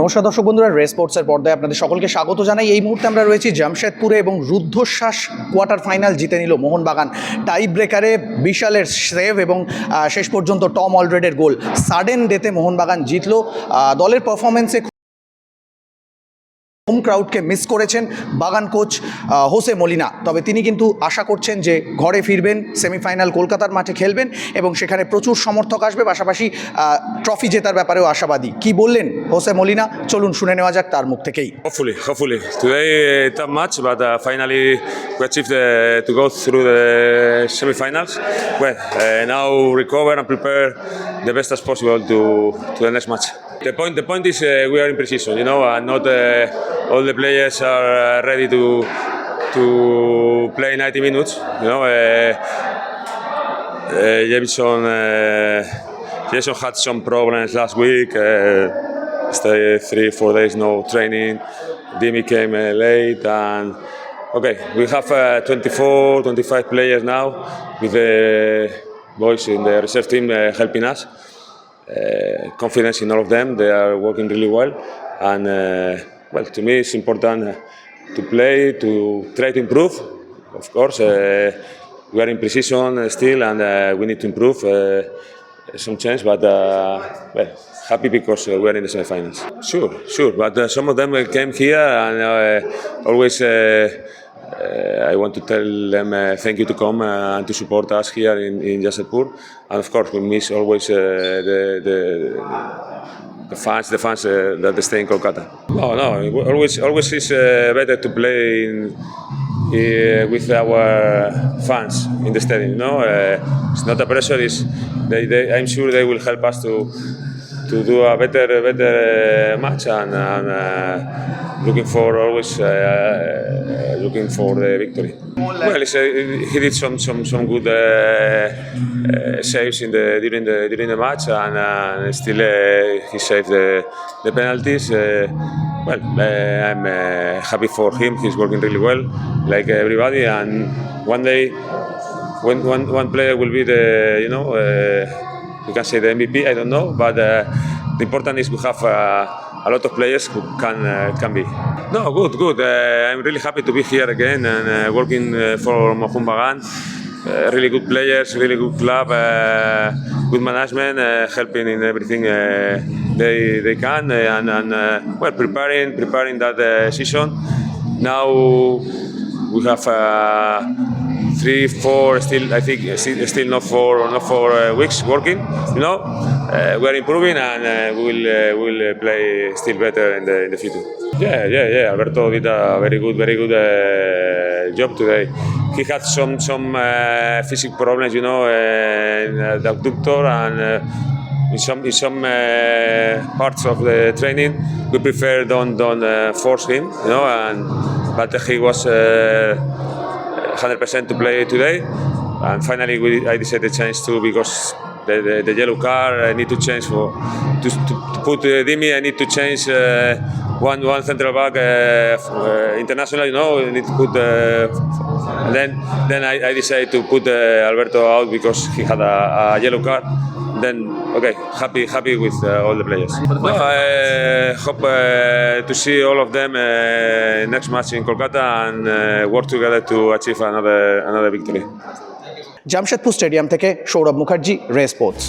নমস্কার দর্শক বন্ধুরা রেস স্পোর্টসের পর্দায় আপনাদের সকলকে স্বাগত জানাই। এই মুহূর্তে আমরা রয়েছি জামশেদপুরে এবং রুদ্ধশ্বাস কোয়ার্টার ফাইনাল জিতে নিল মোহনবাগান। টাই ব্রেকারে বিশালের সেভ এবং শেষ পর্যন্ত টম অলরেডের গোল। সাডেন ডেতে মোহনবাগান জিতল। দলের পারফরমেন্সে হোম ক্রাউডকে মিস করেছেন বাগান কোচ হোসে মলিনা। তবে তিনি কিন্তু আশা করছেন যে ঘরে ফিরবেন সেমিফাইনাল কলকাতার মাঠে খেলবেন এবং সেখানে প্রচুর সমর্থক আসবে, পাশাপাশি ট্রফি জেতার ব্যাপারেও আশাবাদী। কি বললেন হোসে মলিনা? চলুন শুনে নেওয়া যাক তার মুখ থেকেই। Hopefully hopefully today it a finally we to go through the semifinals now recover and the best as possible to to the next match The point, the point is uh, we are in precision, you know, and not uh, all the players are uh, ready to to play 90 minutes. You know, uh, uh, Jameson, Jason had some problems last week. Stay three, four days no training. Dimi came late, and okay, we have uh, 24, 25 players now with the boys in the reserve team uh, helping us. Uh, confidence in all of them. They are working really well, and uh, well, to me, it's important to play to try to improve. Of course, uh, we are in precision still, and uh, we need to improve. Uh, some change, but well, happy because we are in the semi-finals. Sure, sure, but some of them came here, and always. Uh, I want to tell them uh, thank you to come uh, and to support us here in, in Jasadpur. And of course, we miss always the, the, the fans, the fans uh, that stay in Kolkata. No, no, always, always is uh, better to play in, uh, with our fans in the stadium. Uh, it's not a pressure. It's they, they, I'm sure they will help us to to do a better better uh, match and, and uh, looking for always uh, looking for the victory. Well, he did some some some good uh, uh, saves in the during the during the match and uh, still he saved the the penalties. Well, I'm happy for him. He's working really well, like everybody. And one day, when one one player will be the you know. You can say the MVP. I don't know, but uh, the important is we have uh, a lot of players who can uh, can be. No, good, good. Uh, I'm really happy to be here again and uh, working uh, for Mohun Bagan. Really good players, really good club, good management, helping in everything they they can, and, and well preparing preparing that season. Now we have. Three, four, still I think uh, still, not for not for uh, weeks working. You know, uh, we are improving and we will will play still better in the in the future. Yeah, yeah, yeah. Alberto did a very good, very good job today. He had some some uh, physical problems, you know, in uh, the abductor and. Uh, in some in some parts of the training, we prefer don't don't force him, you know, and but he was. Uh, 100% to play today. And finally, we, I decided to change too because the, the, the yellow car I need to change for to, to, to put uh, Dimi. I need to change uh, one one central back uh, uh, international. You know, I need to put. Uh, and then then I, I decided to put uh, Alberto out because he had a, a yellow card. Then okay, happy happy with uh, all the players. No, I hope uh, to see all of them uh, next match in Kolkata and uh, work together to achieve another another victory. Jamshedpur stadium থেকে সৌরভ মুখার্জি রে sports